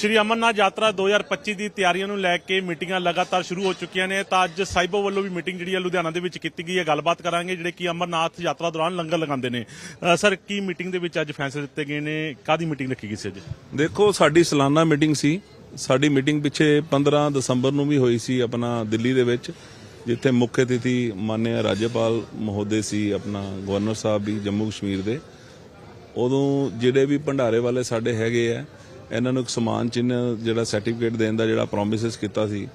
ਸ਼੍ਰੀ ਅਮਰਨਾਥ ਯਾਤਰਾ 2025 ਦੀ ਤਿਆਰੀਆਂ ਨੂੰ ਲੈ ਕੇ ਮੀਟਿੰਗਾਂ ਲਗਾਤਾਰ ਸ਼ੁਰੂ ਹੋ ਚੁੱਕੀਆਂ ਨੇ ਤਾਂ ਅੱਜ ਸਾਈਬੋ ਵੱਲੋਂ ਵੀ ਮੀਟਿੰਗ ਜਿਹੜੀ ਹੈ ਲੁਧਿਆਣਾ ਦੇ ਵਿੱਚ ਕੀਤੀ ਗਈ ਹੈ। ਗੱਲਬਾਤ ਕਰਾਂਗੇ ਜਿਹੜੇ ਕਿ ਅਮਰਨਾਥ ਯਾਤਰਾ ਦੌਰਾਨ ਲੰਗਰ ਲਗਾਉਂਦੇ ਨੇ। ਅ, ਸਰ ਕੀ ਮੀਟਿੰਗ ਦੇ ਵਿੱਚ ਅੱਜ ਫੈਸਲੇ ਦਿੱਤੇ ਗਏ ਨੇ? ਕਾਦੀ ਮੀਟਿੰਗ ਰੱਖੀ ਗਈ ਸੀ ਅੱਜ? ਦੇਖੋ ਸਾਡੀ ਸਾਲਾਨਾ ਮੀਟਿੰਗ ਸੀ। ਸਾਡੀ ਮੀਟਿੰਗ ਪਿੱਛੇ 15 ਦਸੰਬਰ ਨੂੰ ਵੀ ਹੋਈ ਸੀ ਆਪਣਾ ਦਿੱਲੀ ਦੇ ਵਿੱਚ ਜਿੱਥੇ ਮੁੱਖ ਅਤਿਥੀ ਮਾਨਯ ਰਾਜਪਾਲ ਮਹੋਦੇ ਸੀ ਆਪਣਾ ਗਵਰਨਰ ਸਾਹਿਬ ਵੀ ਜੰਮੂ ਕਸ਼ਮੀਰ ਦੇ। ਉਦੋਂ ਜਿਹੜੇ ਵੀ ਭੰਡਾਰੇ ਵਾਲੇ ਸਾਡੇ ਹੈਗੇ ਆ ਇਹਨਾਂ ਨੂੰ ਇੱਕ ਸਮਾਨ ਚਿੰਨ੍ਹ ਜਿਹੜਾ ਸਰਟੀਫਿਕੇਟ ਦੇਣ ਦਾ ਜਿਹੜਾ ਪ੍ਰੋਮਿਸਸ ਕੀਤਾ ਸੀ,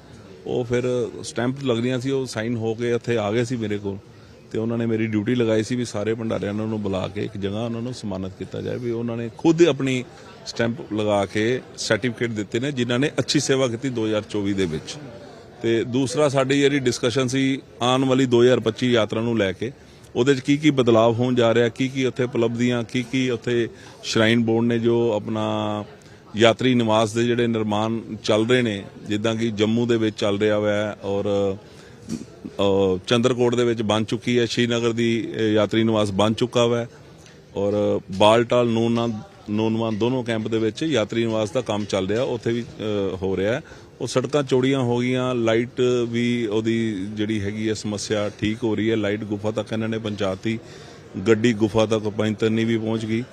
ਉਹ ਫਿਰ ਸਟੈਂਪ ਲੱਗਦੀਆਂ ਸੀ, ਉਹ ਸਾਈਨ ਹੋ ਕੇ ਇੱਥੇ ਆ ਗਏ ਸੀ ਮੇਰੇ ਕੋਲ। ਤੇ ਉਹਨਾਂ ਨੇ ਮੇਰੀ ਡਿਊਟੀ ਲਗਾਈ ਸੀ ਵੀ ਸਾਰੇ ਭੰਡਾਰਿਆਂ ਨੂੰ ਬੁਲਾ ਕੇ ਇੱਕ ਜਗ੍ਹਾ ਉਹਨਾਂ ਨੂੰ ਸਨਮਾਨਿਤ ਕੀਤਾ ਜਾਏ, ਵੀ ਉਹਨਾਂ ਨੇ ਖੁਦ ਆਪਣੀ ਸਟੈਂਪ ਲਗਾ ਕੇ ਸਰਟੀਫਿਕੇਟ ਦਿੱਤੇ ਨੇ, ਜਿਨ੍ਹਾਂ ਨੇ ਅੱਛੀ ਸੇਵਾ ਕੀਤੀ 2024 ਦੇ ਵਿੱਚ। ਤੇ ਦੂਸਰਾ ਸਾਡੀ ਜਿਹੜੀ ਡਿਸਕਸ਼ਨ ਸੀ ਆਉਣ ਵਾਲੀ 2025 ਯਾਤਰਾ ਨੂੰ ਲੈ ਕੇ, ਉਹਦੇ 'ਚ ਕੀ ਕੀ ਬਦਲਾਅ ਹੋਣ ਜਾ ਰਿਹਾ ਕੀ ਕੀ ਉੱਥੇ ਉਪਲਬਧੀਆਂ ਕੀ ਕੀ ਉੱਥੇ ਸ਼ਰਾਈਨ ਬੋਰਡ ਨੇ ਜੋ ਆਪਣਾ ਯਾਤਰੀ ਨਿਵਾਸ ਦੇ ਜਿਹੜੇ ਨਿਰਮਾਣ ਚੱਲ ਰਹੇ ਨੇ, ਜਿੱਦਾਂ ਕਿ ਜੰਮੂ ਦੇ ਵਿੱਚ ਚੱਲ ਰਿਹਾ ਹੋਇਆ ਔਰ ਚੰਦਰਕੋਟ ਦੇ ਵਿੱਚ ਬਣ ਚੁੱਕੀ ਹੈ, ਸ਼੍ਰੀਨਗਰ ਦੀ ਯਾਤਰੀ ਨਿਵਾਸ ਬਣ ਚੁੱਕਾ ਹੋਇਆ ਔਰ ਬਾਲਟਾਲ, ਨੂਨਾ ਨੂਨਵਾਨ ਦੋਨੋਂ ਕੈਂਪ ਦੇ ਵਿੱਚ ਯਾਤਰੀ ਨਿਵਾਸ ਦਾ ਕੰਮ ਚੱਲ ਰਿਹਾ, ਉੱਥੇ ਵੀ ਹੋ ਰਿਹਾ ਉਹ ਸੜਕਾਂ ਚੌੜੀਆਂ ਹੋ ਗਈਆਂ, ਲਾਈਟ ਵੀ ਉਹਦੀ ਜਿਹੜੀ ਹੈਗੀ ਹੈ ਸਮੱਸਿਆ ਠੀਕ ਹੋ ਰਹੀ ਹੈ, ਲਾਈਟ ਗੁਫਾ ਤੱਕ ਇਹਨਾਂ ਨੇ ਪਹੁੰਚਾਤੀ, ਗੱਡੀ ਗੁਫਾ ਤੱਕ ਪੈਂਤਨੀ ਵੀ ਪਹੁੰਚ ਗਈ।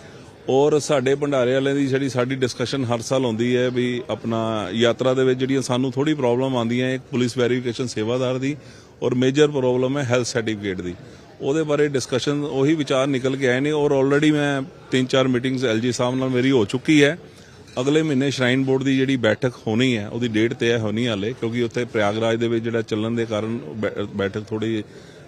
ਔਰ ਸਾਡੇ ਭੰਡਾਰੇ ਵਾਲਿਆਂ ਦੀ ਜਿਹੜੀ ਸਾਡੀ ਡਿਸਕਸ਼ਨ ਹਰ ਸਾਲ ਹੁੰਦੀ ਹੈ ਵੀ ਆਪਣਾ ਯਾਤਰਾ ਦੇ ਵਿੱਚ ਜਿਹੜੀਆਂ ਸਾਨੂੰ ਥੋੜੀ ਪ੍ਰੋਬਲਮ ਆਉਂਦੀਆਂ, ਇੱਕ ਪੁਲਿਸ ਵੈਰੀਫਿਕੇਸ਼ਨ ਸੇਵਾਦਾਰ ਦੀ ਔਰ ਮੇਜਰ ਪ੍ਰੋਬਲਮ ਹੈ ਹੈਲਥ ਸਰਟੀਫਿਕੇਟ ਦੀ। ਉਹਦੇ ਬਾਰੇ ਡਿਸਕਸ਼ਨ ਉਹੀ ਵਿਚਾਰ ਨਿਕਲ ਕੇ ਆਏ ਨੇ ਔਰ ਆਲਰੇਡੀ ਮੈਂ ਤਿੰਨ ਚਾਰ ਮੀਟਿੰਗਸ ਐਲਜੀ ਸਾਹਿਬ ਨਾਲ ਮੇਰੀ ਹੋ ਚੁੱਕੀ ਹੈ। ਅਗਲੇ ਮਹੀਨੇ ਸ਼ਰਾਈਨ ਬੋਰਡ ਦੀ ਜਿਹੜੀ ਬੈਠਕ ਹੋਣੀ ਹੈ, ਉਹਦੀ ਡੇਟ ਤੇ ਹੋਣੀ ਹਾਲੇ, ਕਿਉਂਕਿ ਉੱਥੇ ਪ੍ਰਯਾਗਰਾਜ ਦੇ ਵਿੱਚ ਜਿਹੜਾ ਚੱਲਣ ਦੇ ਕਾਰਨ ਬੈ- ਬੈਠਕ ਥੋੜੀ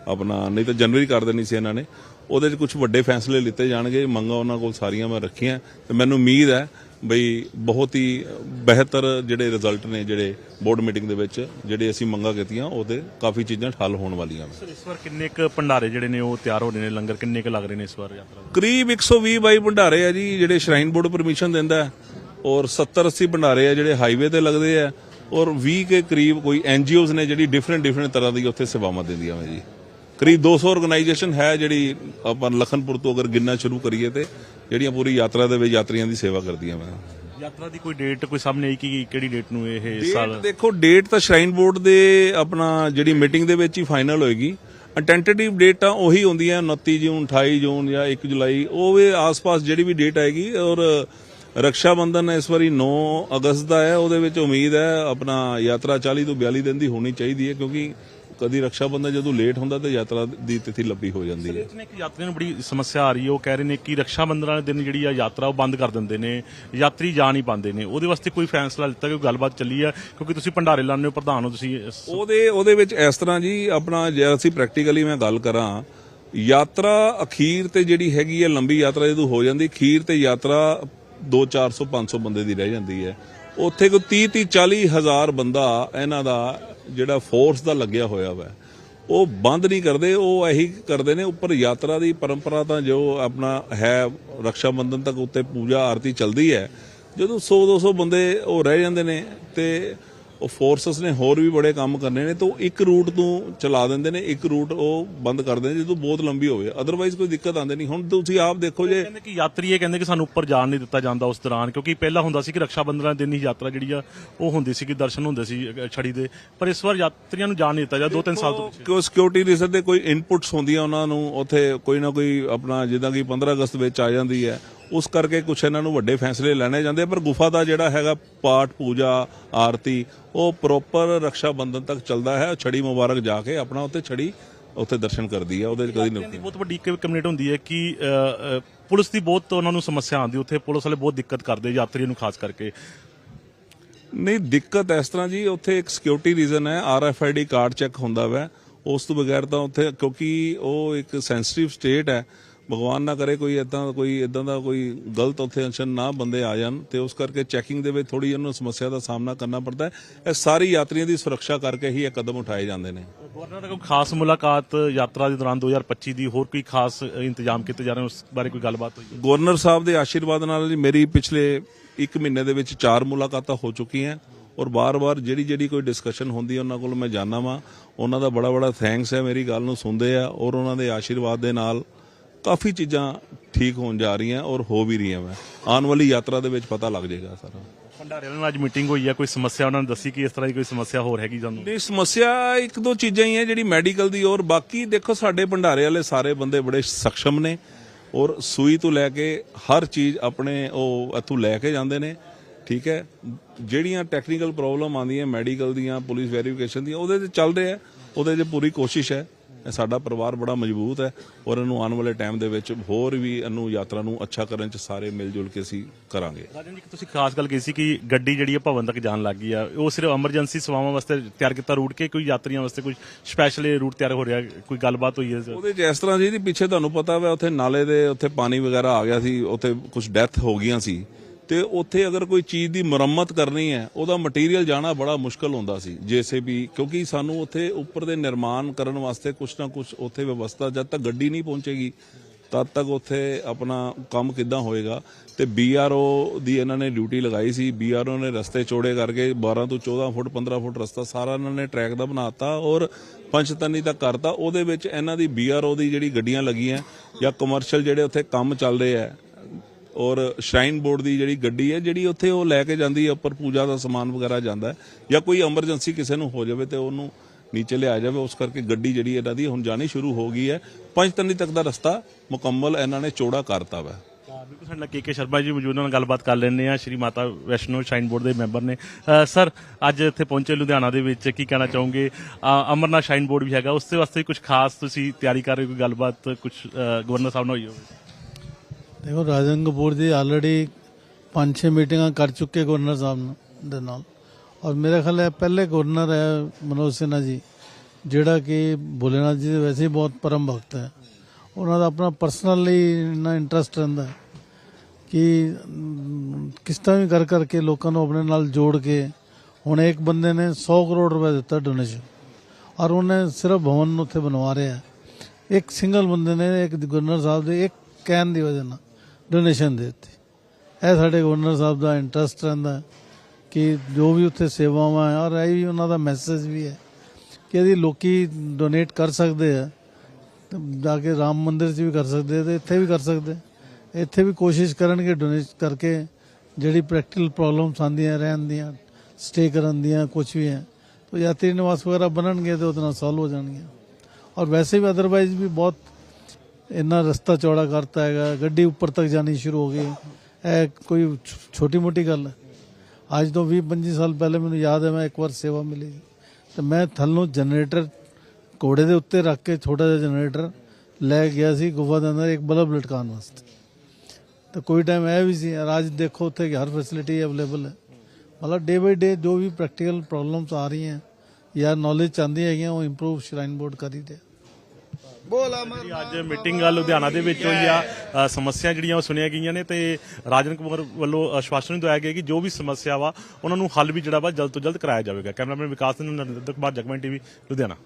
ਆਪਣਾ, ਨਹੀਂ ਤਾਂ ਜਨਵਰੀ ਕਰ ਦੇਣੀ ਸੀ ਇਹਨਾਂ ਨੇ। ਉਹਦੇ 'ਚ ਕੁਝ ਵੱਡੇ ਫੈਸਲੇ ਲਿੱਤੇ ਜਾਣਗੇ ਮੰਗਾਂ ਉਹਨਾਂ ਕੋਲ ਸਾਰੀਆਂ ਮੈਂ ਰੱਖੀਆਂ ਤੇ ਮੈਨੂੰ ਉਮੀਦ ਹੈ ਬਈ ਬਹੁਤ ਹੀ ਬਿਹਤਰ ਜਿਹੜੇ ਰਿਜ਼ਲਟ ਨੇ ਜਿਹੜੇ ਬੋਰਡ ਮੀਟਿੰਗ ਦੇ ਵਿੱਚ ਜਿਹੜੇ ਅਸੀਂ ਮੰਗਾਂ ਕੀਤੀਆਂ ਉਹਦੇ ਕਾਫੀ ਚੀਜ਼ਾਂ ਹੱਲ ਹੋਣ ਵਾਲੀਆਂ ਨੇ। ਸਰ ਇਸ ਵਾਰ ਕਿੰਨੇ ਕੁ ਭੰਡਾਰੇ ਜਿਹੜੇ ਨੇ ਉਹ ਤਿਆਰ ਹੋ ਰਹੇ ਨੇ? ਲੰਗਰ ਕਿੰਨੇ ਕੁ ਲੱਗ ਰਹੇ ਨੇ ਇਸ ਵਾਰ ਯਾਤਰਾ ਦੇ? ਕਰੀਬ 120 ਬਾਈ ਭੰਡਾਰੇ ਆ ਜੀ ਜਿਹੜੇ ਸ਼ਰਾਈਨ ਬੋਰਡ ਪਰਮਿਸ਼ਨ ਦਿੰਦਾ ਹੈ ਔਰ 70 80 ਭੰਡਾਰੇ ਆ ਜਿਹੜੇ ਹਾਈਵੇ ਤੇ ਲੱਗਦੇ ਆ ਔਰ 20 ਕੇ ਕਰੀਬ ਕੋਈ ਐਨਜੀਓਜ਼ ਨੇ ਜਿਹੜੀ ਡਿਫਰੈਂਟ ਡਿਫਰੈਂਟ ਤਰ੍ਹਾਂ ਦੀ ਉੱਥੇ ਸੇਵਾਵਾਂ ਦਿੰਦੀਆਂ ਨੇ ਜੀ। ਕਰੀਬ 200 ਆਰਗੇਨਾਈਜੇਸ਼ਨ ਹੈ ਜਿਹੜੀ ਆਪਾਂ ਲਖਨਪੁਰ ਤੋਂ ਅਗਰ ਗਿਣਨਾ ਸ਼ੁਰੂ ਕਰੀਏ ਤੇ ਜਿਹੜੀਆਂ ਪੂਰੀ ਯਾਤਰਾ ਦੇ ਵਿੱਚ ਯਾਤਰੀਆਂ ਦੀ ਸੇਵਾ ਕਰਦੀਆਂ ਨੇ ਯਾਤਰਾ ਦੀ ਕੋਈ ਡੇਟ ਕੋਈ ਸਾਹਮਣੇ ਆਈ ਕਿ ਕਿਹੜੀ ਡੇਟ ਨੂੰ ਇਹ ਸਾਲ? ਦੇਖੋ ਡੇਟ ਤਾਂ ਸ਼ਰਾਈਨ ਬੋਰਡ ਦੇ ਆਪਣਾ ਜਿਹੜੀ ਮੀਟਿੰਗ ਦੇ ਵਿੱਚ ਹੀ ਫਾਈਨਲ ਹੋਏਗੀ। ਟੈਂਟੇਟਿਵ ਡੇਟਾਂ ਉਹੀ ਹੁੰਦੀਆਂ 29 ਜੂਨ 28 ਜੂਨ ਜਾਂ 1 ਜੁਲਾਈ ਉਹ ਵੀ ਆਸ-ਪਾਸ ਜਿਹੜੀ ਵੀ ਡੇਟ ਆਏਗੀ ਔਰ ਰਕਸ਼ਾ ਬੰਧਨ ਇਸ ਵਾਰੀ 9 ਅਗਸਤ ਦਾ ਹੈ ਉਹਦੇ ਵਿੱਚ ਉਮੀਦ ਹੈ ਆਪਣਾ ਯਾਤਰਾ 40 ਤੋਂ 42 ਦਿਨ ਦੀ ਹੋਣੀ ਚਾਹੀਦੀ ਹੈ ਕਿਉਂਕਿ ਕਦੀ ਰਕਸ਼ਾ ਬੰਧਨ ਜਦੋਂ ਲੇਟ ਹੁੰਦਾ ਤਾਂ ਯਾਤਰਾ ਦੀ ਤਿਥੀ ਲੰਬੀ ਹੋ ਜਾਂਦੀ ਹੈ। ਇਸ ਨੇ ਇੱਕ ਯਾਤਰੀ ਨੂੰ ਬੜੀ ਸਮੱਸਿਆ ਆ ਰਹੀ ਹੈ। ਉਹ ਕਹਿ ਰਹੇ ਨੇ ਕਿ ਰਕਸ਼ਾ ਬੰਧਨ ਵਾਲੇ ਦਿਨ ਜਿਹੜੀ ਆ ਯਾਤਰਾ ਉਹ ਬੰਦ ਕਰ ਦਿੰਦੇ ਨੇ ਯਾਤਰੀ ਜਾ ਨਹੀਂ ਪਾਉਂਦੇ ਨੇ। ਉਹਦੇ ਵਾਸਤੇ ਕੋਈ ਫੈਸਲਾ ਲਿੱਤਾ ਕੋਈ ਗੱਲਬਾਤ ਚੱਲੀ ਆ? ਕਿਉਂਕਿ ਤੁਸੀਂ ਭੰਡਾਰੇ ਲਾਉਂਦੇ ਹੋ ਪ੍ਰਧਾਨ ਹੋ ਤੁਸੀਂ ਉਹਦੇ ਉਹਦੇ ਵਿੱਚ ਇਸ ਤਰ੍ਹਾਂ ਜੀ ਆਪਣਾ ਜੇ ਅਸੀਂ ਪ੍ਰੈਕਟੀਕਲੀ ਮੈਂ ਗੱਲ ਕਰਾਂ ਯਾਤਰਾ ਅਖੀਰ ਤੇ ਜਿਹੜੀ ਹੈਗੀ ਹੈ ਲੰਬੀ ਯਾਤਰਾ ਜਦੋਂ ਹੋ ਜਾਂਦੀ ਅਖੀਰ ਤੇ ਯਾਤਰਾ 2 400 500 ਬੰਦੇ ਦੀ ਰਹਿ ਜਾਂਦੀ ਹੈ। ਉੱਥੇ ਕੋਈ 30 30 40 ਹਜ਼ਾਰ ਬੰਦਾ ਇਹਨਾਂ ਦਾ ਜਿਹੜਾ ਫੋਰਸ ਦਾ ਲੱਗਿਆ ਹੋਇਆ ਵਾ, ਉਹ ਬੰਦ ਨਹੀਂ ਕਰਦੇ, ਉਹ ਇਹੀ ਕਰਦੇ ਨੇ ਉੱਪਰ ਯਾਤਰਾ ਦੀ ਪਰੰਪਰਾ ਤਾਂ ਜੋ ਆਪਣਾ ਹੈ ਰਕਸ਼ਾ ਬੰਧਨ ਤੱਕ ਉੱਤੇ ਪੂਜਾ, ਆਰਤੀ ਚੱਲਦੀ ਹੈ। ਜਦੋਂ 100 200 ਬੰਦੇ ਉਹ ਰਹਿ ਜਾਂਦੇ ਨੇ ਤੇ ਉਹ ਫੋਰਸਸ ਨੇ ਹੋਰ ਵੀ ਬੜੇ ਕੰਮ ਕਰਨੇ ਨੇ ਤਾਂ ਉਹ ਇੱਕ ਰੂਟ ਤੋਂ ਚਲਾ ਦਿੰਦੇ ਨੇ ਇੱਕ ਰੂਟ ਉਹ ਬੰਦ ਕਰ ਦਿੰਦੇ ਨੇ ਜਦੋਂ ਬਹੁਤ ਲੰਬੀ ਹੋਵੇ। ਅਦਰਵਾਈਜ਼ ਕੋਈ ਦਿੱਕਤ ਆਉਂਦੀ ਨਹੀਂ। ਹੁਣ ਤੁਸੀਂ ਆਪ ਦੇਖੋ ਜੇ ਕਹਿੰਦੇ ਕਿ ਯਾਤਰੀ ਇਹ ਕਹਿੰਦੇ ਕਿ ਸਾਨੂੰ ਉੱਪਰ ਜਾਣ ਨਹੀਂ ਦਿੱਤਾ ਜਾਂਦਾ ਉਸ ਦੌਰਾਨ ਕਿਉਂਕਿ ਪਹਿਲਾਂ ਹੁੰਦਾ ਸੀ ਕਿ ਰਕਸ਼ਾ ਬੰਧਨ ਵਾਲੇ ਦਿਨ ਹੀ ਯਾਤਰਾ ਜਿਹੜੀ ਆ ਉਹ ਹੁੰਦੀ ਸੀ ਕਿ ਦਰਸ਼ਨ ਹੁੰਦੇ ਸੀ ਛੜੀ ਦੇ। ਪਰ ਇਸ ਵਾਰ ਯਾਤਰੀਆਂ ਨੂੰ ਜਾਣ ਨਹੀਂ ਦਿੱਤਾ ਜਾ ਦੋ ਤਿੰਨ ਸਾਲ ਤੋਂ ਪਿੱਛੇ। ਕਿਉਂ ਸਿਕਿਉਰਿਟੀ ਰੀਜ਼ਨ ਦੇ ਕੋਈ ਇਨਪੁਟਸ ਹੁੰਦੀਆਂ ਉਹਨਾਂ ਨੂੰ ਉੱਥੇ ਕੋਈ ਨਾ ਕੋਈ ਆਪਣਾ ਜਿੱਦਾਂ ਕਿ 15 ਅਗਸਤ ਵਿੱਚ ਆ ਜਾਂਦੀ ਹੈ। ਉਸ ਕਰਕੇ ਕੁਛ ਇਹਨਾਂ ਨੂੰ ਵੱਡੇ ਫੈਸਲੇ ਲੈਣੇ ਜਾਂਦੇ ਪਰ ਗੁਫਾ ਦਾ ਜਿਹੜਾ ਹੈਗਾ ਪਾਠ ਪੂਜਾ ਆਰਤੀ ਉਹ ਪ੍ਰੋਪਰ ਰਕਸ਼ਾ ਬੰਧਨ ਤੱਕ ਚੱਲਦਾ ਹੈ। ਛੜੀ ਮੁਬਾਰਕ ਜਾ ਕੇ ਆਪਣਾ ਉੱਥੇ ਛੜੀ ਉੱਥੇ ਦਰਸ਼ਨ ਕਰਦੀ ਹੈ ਉਹਦੇ ਕਦੀ ਨਹੀਂ ਬਹੁਤ ਵੱਡੀ ਕਮਿਊਨਿਟੀ ਹੁੰਦੀ ਹੈ ਕਿ ਪੁਲਿਸ ਦੀ ਬਹੁਤ ਉਹਨਾਂ ਨੂੰ ਸਮੱਸਿਆ ਆਉਂਦੀ ਉੱਥੇ ਪੁਲਿਸ ਵਾਲੇ ਬਹੁਤ ਦਿੱਕਤ ਕਰਦੇ ਯਾਤਰੀਆਂ ਨੂੰ ਖਾਸ ਕਰਕੇ। ਨਹੀਂ ਦਿੱਕਤ ਇਸ ਤਰ੍ਹਾਂ ਜੀ ਉੱਥੇ ਇੱਕ ਸਿਕਿਉਰਿਟੀ ਰੀਜ਼ਨ ਹੈ ਆਰਐਫਆਈਡੀ ਕਾਰਡ ਚੈੱਕ ਹੁੰਦਾ ਵੈ। ਉਸ ਤੋਂ ਬਗੈਰ ਤਾਂ ਉੱਥੇ ਕਿਉਂਕਿ ਉਹ ਇੱਕ ਸੈਂਸਿਟਿਵ ਸਟੇਟ ਹੈ ਭਗਵਾਨ ਨਾ ਕਰੇ ਕੋਈ ਇਦਾਂ ਕੋਈ ਇਦਾਂ ਦਾ ਕੋਈ ਗਲਤ ਉੱਥੇ ਅੰਸ਼ਨ ਨਾ ਬੰਦੇ ਆ ਜਾਣ ਤੇ ਉਸ ਕਰਕੇ ਚੈਕਿੰਗ ਦੇ ਵਿੱਚ ਥੋੜੀ ਇਹਨੂੰ ਸਮੱਸਿਆ ਦਾ ਸਾਹਮਣਾ ਕਰਨਾ ਪੜਦਾ ਹੈ। ਇਹ ਸਾਰੀ ਯਾਤਰੀਆਂ ਦੀ ਸੁਰੱਖਿਆ ਕਰਕੇ ਹੀ ਇਹ ਕਦਮ ਉਠਾਏ ਜਾਂਦੇ ਨੇ। ਗਵਰਨਰ ਨਾਲ ਕੋਈ ਖਾਸ ਮੁਲਾਕਾਤ ਯਾਤਰਾ ਦੇ ਦੌਰਾਨ 2025 ਦੀ ਹੋਰ ਕੋਈ ਖਾਸ ਇੰਤਜ਼ਾਮ ਕੀਤੇ ਜਾ ਰਹੇ ਉਸ ਬਾਰੇ ਕੋਈ ਗੱਲਬਾਤ ਹੋਈ ਗਵਰਨਰ ਸਾਹਿਬ ਦੇ ਆਸ਼ੀਰਵਾਦ ਨਾਲ ਜੀ ਮੇਰੀ ਪਿਛਲੇ 1 ਮਹੀਨੇ ਦੇ ਵਿੱਚ ਚਾਰ ਮੁਲਾਕਾਤਾਂ ਹੋ ਚੁੱਕੀਆਂ ਔਰ ਬਾਰ-ਬਾਰ ਜਿਹੜੀ ਜਿਹੜੀ ਕੋਈ ਡਿਸਕਸ਼ਨ ਹੁੰਦੀ ਹੈ ਉਹਨਾਂ ਕੋਲ ਮੈਂ ਜਾਣਾ ਵਾਂ। ਉਹਨਾਂ ਦਾ ਬੜਾ ਬੜਾ ਥੈਂਕਸ ਹੈ ਮੇਰੀ ਗੱਲ ਨੂੰ ਸੁਣਦੇ ਆ ਔਰ ਉਹਨਾਂ ਦੇ ਆਸ਼ੀਰਵਾਦ ਦੇ ਨਾਲ ਕਾਫੀ ਚੀਜ਼ਾਂ ਠੀਕ ਹੋਣ ਜਾ ਰਹੀਆਂ ਔਰ ਹੋ ਵੀ ਰਹੀਆਂ ਵਾ। ਆਉਣ ਵਾਲੀ ਯਾਤਰਾ ਦੇ ਵਿੱਚ ਪਤਾ ਲੱਗ ਜਾਏਗਾ ਸਾਰਾ। ਭੰਡਾਰੇ ਨਾਲ ਅੱਜ ਮੀਟਿੰਗ ਹੋਈ ਹੈ ਕੋਈ ਸਮੱਸਿਆ ਉਹਨਾਂ ਨੇ ਦੱਸੀ ਕਿ ਇਸ ਤਰ੍ਹਾਂ ਦੀ ਕੋਈ ਸਮੱਸਿਆ ਹੋਰ ਹੈਗੀ ਤੁਹਾਨੂੰ? ਨਹੀਂ ਸਮੱਸਿਆ ਇੱਕ ਦੋ ਚੀਜ਼ਾਂ ਹੀ ਹੈ ਜਿਹੜੀ ਮੈਡੀਕਲ ਦੀ ਔਰ ਬਾਕੀ ਦੇਖੋ ਸਾਡੇ ਭੰਡਾਰੇ ਵਾਲੇ ਸਾਰੇ ਬੰਦੇ ਬੜੇ ਸક્ષਮ ਨੇ ਔਰ ਸੂਈ ਤੋਂ ਲੈ ਕੇ ਹਰ ਚੀਜ਼ ਆਪਣੇ ਉਹ ਇੱਥੋਂ ਲੈ ਕੇ ਜਾਂਦੇ ਨੇ ਠੀਕ ਹੈ? ਜਿਹੜੀਆਂ ਟੈਕਨੀਕਲ ਪ੍ਰੋਬਲਮ ਆਉਂਦੀਆਂ ਮੈਡੀਕਲ ਦੀਆਂ ਪੁਲਿਸ ਵੈਰੀਫਿਕੇਸ਼ਨ ਦੀਆਂ ਉਹਦੇ ਤੇ ਚੱਲ ਰਿਹਾ ਉਹਦੇ 'ਚ ਪੂਰੀ ਕੋਸ਼ਿਸ਼ ਹੈ। ਸਾਡਾ ਪਰਿਵਾਰ ਬੜਾ ਮਜ਼ਬੂਤ ਹੈ ਔਰ ਇਹਨੂੰ ਆਉਣ ਵਾਲੇ ਟਾਈਮ ਦੇ ਵਿੱਚ ਹੋਰ ਵੀ ਇਹਨੂੰ ਯਾਤਰਾ ਨੂੰ ਅੱਛਾ ਕਰਨ 'ਚ ਸਾਰੇ ਮਿਲ ਜੁਲ ਕੇ ਅਸੀਂ ਕਰਾਂਗੇ। ਰਾਜਨ ਜੀ ਤੁਸੀਂ ਖਾਸ ਗੱਲ ਕਹੀ ਸੀ ਕਿ ਗੱਡੀ ਜਿਹੜੀ ਹੈ ਭਵਨ ਤੱਕ ਜਾਣ ਲੱਗ ਗਈ ਆ। ਉਹ ਸਿਰਫ ਐਮਰਜੈਂਸੀ ਸੇਵਾਵਾਂ ਵਾਸਤੇ ਤਿਆਰ ਕੀਤਾ ਰੂਟ ਕੇ ਕੋਈ ਯਾਤਰੀਆਂ ਵਾਸਤੇ ਕੋਈ ਸਪੈਸ਼ਲ ਰੂਟ ਤਿਆਰ ਹੋ ਰਿਹਾ ਕੋਈ ਗੱਲਬਾਤ ਹੋਈ ਹੈ ਉਹਦੇ 'ਚ ਇਸ ਤਰ੍ਹਾਂ ਜੀ ਪਿੱਛੇ ਤੁਹਾਨੂੰ ਪਤਾ ਵਾ ਉੱਥੇ ਨਾਲੇ ਦੇ ਉੱਥੇ ਪਾਣੀ ਵਗੈਰਾ ਆ ਗਿਆ ਸੀ ਉੱਥੇ ਕੁਝ ਡੈਥ ਹੋ ਗਈਆਂ ਸੀ। ਤੇ ਉੱਥੇ ਅਗਰ ਕੋਈ ਚੀਜ਼ ਦੀ ਮੁਰੰਮਤ ਕਰਨੀ ਹੈ, ਉਹਦਾ ਮਟੀਰੀਅਲ ਜਾਣਾ ਬੜਾ ਮੁਸ਼ਕਲ ਹੁੰਦਾ ਸੀ, ਜੇਸੀਬੀ, ਕਿਉਂਕਿ ਸਾਨੂੰ ਉੱਥੇ ਉੱਪਰ ਦੇ ਨਿਰਮਾਣ ਕਰਨ ਵਾਸਤੇ ਕੁਛ ਨਾ ਕੁਛ ਉੱਥੇ ਵਿਵਸਥਾ, ਜਦ ਤੱਕ ਗੱਡੀ ਨਹੀਂ ਪਹੁੰਚੇਗੀ, ਤਦ ਤੱਕ ਉੱਥੇ ਆਪਣਾ ਕੰਮ ਕਿੱਦਾਂ ਹੋਏਗਾ? ਤੇ ਬੀਆਰਓ ਦੀ ਇਹਨਾਂ ਨੇ ਡਿਊਟੀ ਲਗਾਈ ਸੀ ਬੀਆਰਓ ਨੇ ਰਸਤੇ ਚੌੜੇ ਕਰਕੇ 12 ਤੋਂ 14 ਫੁੱਟ 15 ਫੁੱਟ ਰਸਤਾ ਸਾਰਾ ਇਹਨਾਂ ਨੇ ਟਰੈਕ ਦਾ ਬਣਾਤਾ ਔਰ ਪੰਚਤਨੀ ਤੱਕ ਕਰਤਾ ਉਹਦੇ ਵਿੱਚ ਇਹਨਾਂ ਦੀ ਬੀਆਰਓ ਦੀ ਜਿਹੜੀ ਗੱਡੀਆਂ ਲੱਗੀਆਂ ਜਾਂ ਕਮਰਸ਼ੀਅਲ ਜਿਹੜੇ ਉੱਥੇ ਕੰਮ ਚੱਲ ਰਹੇ ਆ ਔਰ ਸ਼ਰਾਈਨ ਬੋਰਡ ਦੀ ਜਿਹੜੀ ਗੱਡੀ ਹੈ, ਜਿਹੜੀ ਉੱਥੇ ਉਹ ਲੈ ਕੇ ਜਾਂਦੀ ਹੈ, ਉੱਪਰ ਪੂਜਾ ਦਾ ਸਮਾਨ ਵਗੈਰਾ ਜਾਂਦਾ ਹੈ, ਜਾਂ ਕੋਈ ਐਮਰਜੈਂਸੀ ਕਿਸੇ ਨੂੰ ਹੋ ਜਾਵੇ ਤੇ ਉਹਨੂੰ ਨੀਚੇ ਲਿਆ ਜਾਵੇ, ਉਸ ਕਰਕੇ ਗੱਡੀ ਜਿਹੜੀ ਇਹਨਾਂ ਦੀ ਹੁਣ ਜਾਣੀ ਸ਼ੁਰੂ ਹੋ ਗਈ ਹੈ। ਪੰਚਤਨੀ ਤੱਕ ਦਾ ਰਸਤਾ ਮੁਕੰਮਲ ਇਹਨਾਂ ਨੇ ਚੌੜਾ ਕਰਤਾ ਵਾ। ਬਿਲਕੁਲ ਸਾਡੇ ਨਾਲ ਕੇ ਕੇ ਸ਼ਰਮਾ ਜੀ ਮੌਜੂਦ ਨਾਲ ਗੱਲਬਾਤ ਕਰ ਲੈਂਦੇ ਆ ਸ਼੍ਰੀ ਮਾਤਾ ਵੈਸ਼ਨੋ ਸ਼ਾਈਨ ਬੋਰਡ ਦੇ ਮੈਂਬਰ ਨੇ। ਸਰ, ਅੱਜ ਇੱਥੇ ਪਹੁੰਚੇ ਲੁਧਿਆਣਾ ਦੇ ਵਿੱਚ, ਕੀ ਕਹਿਣਾ ਚਾਹੋਗੇ? ਅਮਰਨਾਥ ਸ਼ਾਈਨ ਬੋਰਡ ਵੀ ਹੈਗਾ ਉਸ ਦੇ ਵਾਸਤੇ ਕੁਝ ਖਾਸ ਤੁਸੀਂ ਤਿਆਰੀ ਕਰ ਰਹੇ ਹੋ, ਕੋਈ ਗੱਲਬਾਤ ਕੁਝ ਗਵਰਨਰ ਸਾਹਿਬ ਨਾਲ ਹੋਈ ਹੋਵੇ? ਦੇਖੋ ਰਾਜਨ ਕਪੂਰ ਜੀ ਆਲਰੇਡੀ ਪੰਜ ਛੇ ਮੀਟਿੰਗਾਂ ਕਰ ਚੁੱਕੇ ਗਵਰਨਰ ਸਾਹਿਬ ਦੇ ਨਾਲ। ਔਰ ਮੇਰੇ ਖਿਆਲ ਹੈ ਪਹਿਲੇ ਗਵਰਨਰ ਹੈ ਮਨੋਜ ਸਿਨਹਾ ਜੀ ਜਿਹੜਾ ਕਿ ਭੋਲੇਨਾਥ ਜੀ ਦੇ ਵੈਸੇ ਹੀ ਬਹੁਤ ਪਰਮ ਭਗਤ ਹੈ। ਉਹਨਾਂ ਦਾ ਆਪਣਾ ਪਰਸਨਲੀ ਇੰਨਾ ਇੰਟਰਸਟ ਰਹਿੰਦਾ ਕਿ ਅਮ, ਕਿਸ ਤਰ੍ਹਾਂ ਵੀ ਕਰ ਕਰਕੇ ਲੋਕਾਂ ਨੂੰ ਆਪਣੇ ਨਾਲ ਜੋੜ ਕੇ ਹੁਣ ਇੱਕ ਬੰਦੇ ਨੇ 100 ਕਰੋੜ ਰੁਪਏ ਦਿੱਤਾ ਡੋਨੇਸ਼ਨ ਔਰ ਉਹਨੇ ਸਿਰਫ ਭਵਨ ਉੱਥੇ ਬਣਵਾ ਰਿਹਾ ਇੱਕ ਸਿੰਗਲ ਬੰਦੇ ਨੇ ਇੱਕ ਗਵਰਨਰ ਸਾਹਿਬ ਦੇ ਇੱਕ ਕਹਿਣ ਦੀ ਵਜ੍ਹਾ ਨਾਲ। ਡੋਨੇਸ਼ਨ ਦੇ ਦਿੱਤੀ। ਇਹ ਸਾਡੇ ਗਵਰਨਰ ਸਾਹਿਬ ਦਾ ਇੰਟਰਸਟ ਰਹਿੰਦਾ ਕਿ ਜੋ ਵੀ ਉੱਥੇ ਸੇਵਾਵਾਂ ਹੈ, ਔਰ ਇਹ ਵੀ ਉਹਨਾਂ ਦਾ ਮੈਸੇਜ ਵੀ ਹੈ ਕਿ ਇਹਦੀ ਲੋਕੀ ਡੋਨੇਟ ਕਰ ਸਕਦੇ ਆ। ਜਾ ਕੇ ਰਾਮ ਮੰਦਿਰ 'ਚ ਵੀ ਕਰ ਸਕਦੇ ਆ ਤੇ ਇੱਥੇ ਵੀ ਕਰ ਸਕਦੇ ਇੱਥੇ ਵੀ ਕੋਸ਼ਿਸ਼ ਕਰਨਗੇ ਡੋਨੇਟ ਕਰਕੇ, ਜਿਹੜੀ ਪ੍ਰੈਕਟੀਕਲ ਪ੍ਰੋਬਲਮਸ ਆਉਂਦੀਆਂ, ਰਹਿਣ ਦੀਆਂ ਸਟੇ ਕਰਨ ਦੀਆਂ ਕੁਝ ਵੀ ਹੈ। ਤਾਂ ਯਾਤਰੀ ਨਿਵਾਸ ਵਗੈਰਾ ਬਣਨਗੇ ਤੇ ਉਹਦੇ ਨਾਲ ਸੋਲਵ ਹੋ ਜਾਣਗੀਆਂ। ਔਰ ਵੈਸੇ ਵੀ ਅਦਰਵਾਈਜ਼ ਵੀ ਬਹੁਤ ਇੰਨਾ ਰਸਤਾ ਚੌੜਾ ਕਰਤਾ ਹੈਗਾ, ਗੱਡੀ ਉੱਪਰ ਤੱਕ ਜਾਣੀ ਸ਼ੁਰੂ ਹੋ ਗਈ। ਇਹ ਕੋਈ ਛੋਟੀ ਮੋਟੀ ਗੱਲ ਹੈ। ਅੱਜ ਤੋਂ 20 25 ਸਾਲ ਪਹਿਲੇ ਮੈਨੂੰ ਯਾਦ ਹੈ, ਮੈਂ ਇੱਕ ਵਾਰ ਸੇਵਾ ਮਿਲੀ। ਤੇ ਮੈਂ ਥੱਲੋਂ ਜਨਰੇਟਰ ਘੋੜੇ ਦੇ ਉੱਤੇ ਰੱਖ ਕੇ ਛੋਟਾ ਜਿਹਾ ਜਨਰੇਟਰ ਲੈ ਗਿਆ ਸੀ ਗੁਫਾ ਦੇ ਅੰਦਰ, ਇੱਕ ਬਲਬ ਲਟਕਾਉਣ ਵਾਸਤੇ। ਤਾਂ ਕੋਈ ਟਾਈਮ ਇਹ ਵੀ ਸੀ ਔਰ ਅੱਜ ਦੇਖੋ ਉੱਥੇ ਕਿ ਹਰ ਫੈਸਿਲਿਟੀ ਅਵੇਲੇਬਲ ਹੈ। ਮਤਲਬ ਡੇ ਬਾਈ ਡੇ ਜੋ ਵੀ ਪ੍ਰੈਕਟੀਕਲ ਪ੍ਰੋਬਲਮਸ ਆ ਰਹੀਆਂ, ਜਾਂ ਨੌਲੇਜ ਚਾਹੁੰਦੀ ਹੈਗੀਆਂ, ਉਹ ਇੰਪਰੂਵ ਸ਼ਰਾਈਨ ਬੋਰਡ ਕਰੀ ਦੇ ਜੀ, ਅੱਜ ਮੀਟਿੰਗ ਲੁਧਿਆਣਾ ਦੇ ਵਿੱਚ ਹੋਈ ਆ। ਸਮੱਸਿਆ ਜਿਹੜੀਆਂ ਉਹ ਸੁਣੀਆਂ ਗਈਆਂ ਨੇ ਤੇ ਰਾਜਨ ਕੁਮਾਰ ਵੱਲੋਂ ਆਸ਼ਵਾਸਨ ਦਿਵਾਇਆ ਗਿਆ ਕਿ ਜੋ ਵੀ ਸਮੱਸਿਆ ਵਾ ਉਹਨਾਂ ਨੂੰ ਹੱਲ ਵੀ ਜਿਹੜਾ ਵਾ ਜਲਦ ਤੋਂ ਜਲਦ ਕਰਾਇਆ ਜਾਵੇਗਾ। Cameraman Vikas Singh Narinder Kumar Jagman TV Ludhiana.